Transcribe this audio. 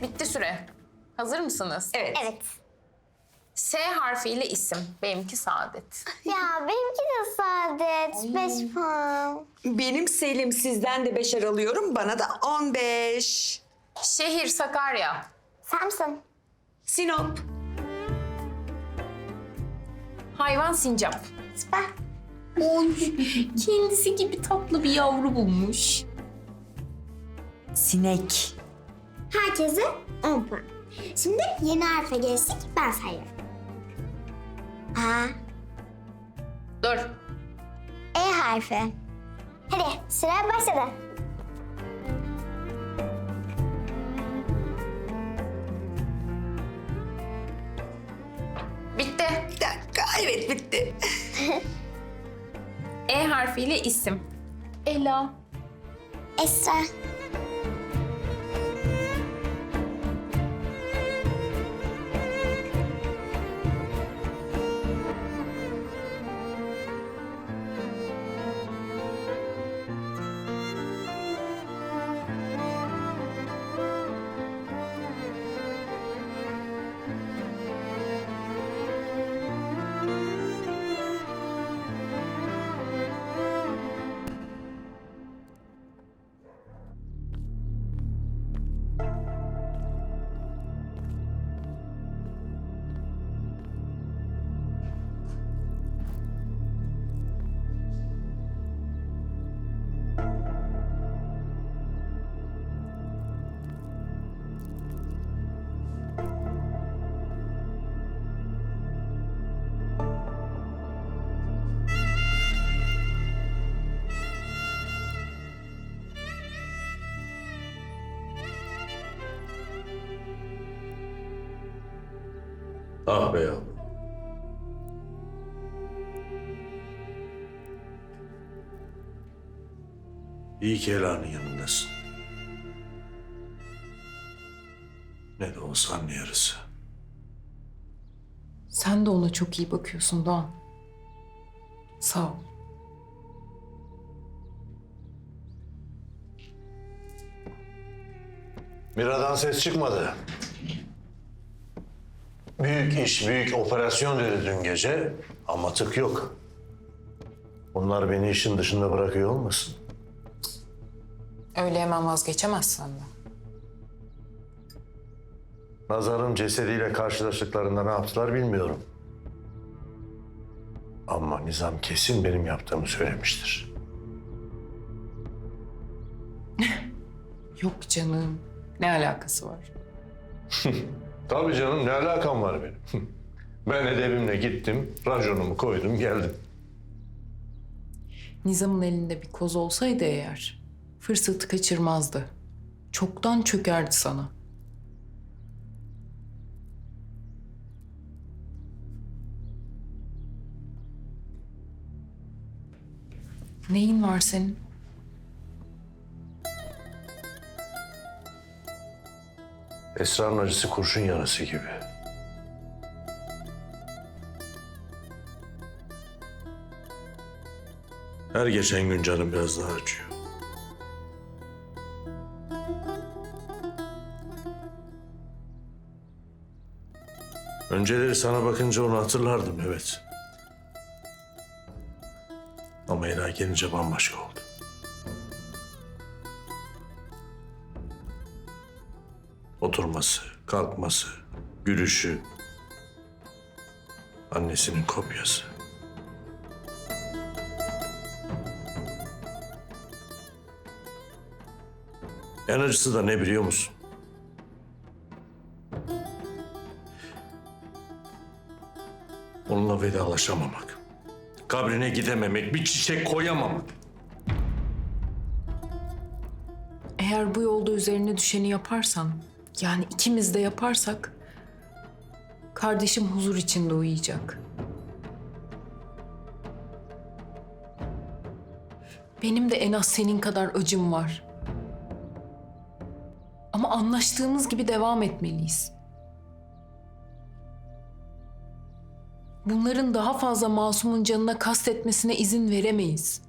Evet, bitti süre. Hazır mısınız? Evet. Evet. S harfiyle isim. Benimki Saadet. Ya benimki de saadet. Beş puan. Benim Selim sizden de beşer alıyorum. Bana da 15. Şehir Sakarya. Samsun. Sinop. Hayvan sincap. Süper. Kendisi gibi tatlı bir yavru bulmuş. Sinek. Herkese 10 puan. Şimdi yeni harfe geçtik. Ben sayıyorum. A, Dur. E harfi. Hadi sıra başladı. Bitti. Bir dakika. Evet bitti. E harfiyle isim. Ela. Esra. Ah be yavrum. İyi ki Ela'nın yanındasın. Ne de olsa anne yarısı. Sen de ona çok iyi bakıyorsun Doğan. Sağ ol. Mira'dan ses çıkmadı. Büyük iş, büyük operasyon dedi dün gece ama tık yok. Bunlar beni işin dışında bırakıyor olmasın? Öyle hemen vazgeçemezsin de. Nazar'ın cesediyle karşılaştıklarında ne yaptılar bilmiyorum. Ama Nizam kesin benim yaptığımı söylemiştir. Yok canım. Ne alakası var? Tabii canım ne alakam var benim? ben edebimle gittim, rajonumu koydum geldim. Nizam'ın elinde bir koz olsaydı eğer fırsatı kaçırmazdı. Çoktan çökerdi sana. Neyin var senin? Esrarın acısı kurşun yarası gibi. Her geçen gün canım biraz daha acıyor. Önceleri sana bakınca onu hatırlardım evet. Ama Ela gelince bambaşka oldu. Oturması, kalkması, gülüşü. Annesinin kopyası. En acısı da ne biliyor musun? Onunla vedalaşamamak. Kabrine gidememek, bir çiçek koyamamak. Eğer bu yolda üzerine düşeni yaparsan, yani ikimiz de yaparsak, kardeşim huzur içinde uyuyacak. Benim de en az senin kadar acım var. Ama anlaştığımız gibi devam etmeliyiz. Bunların daha fazla masumun canına kastetmesine izin veremeyiz.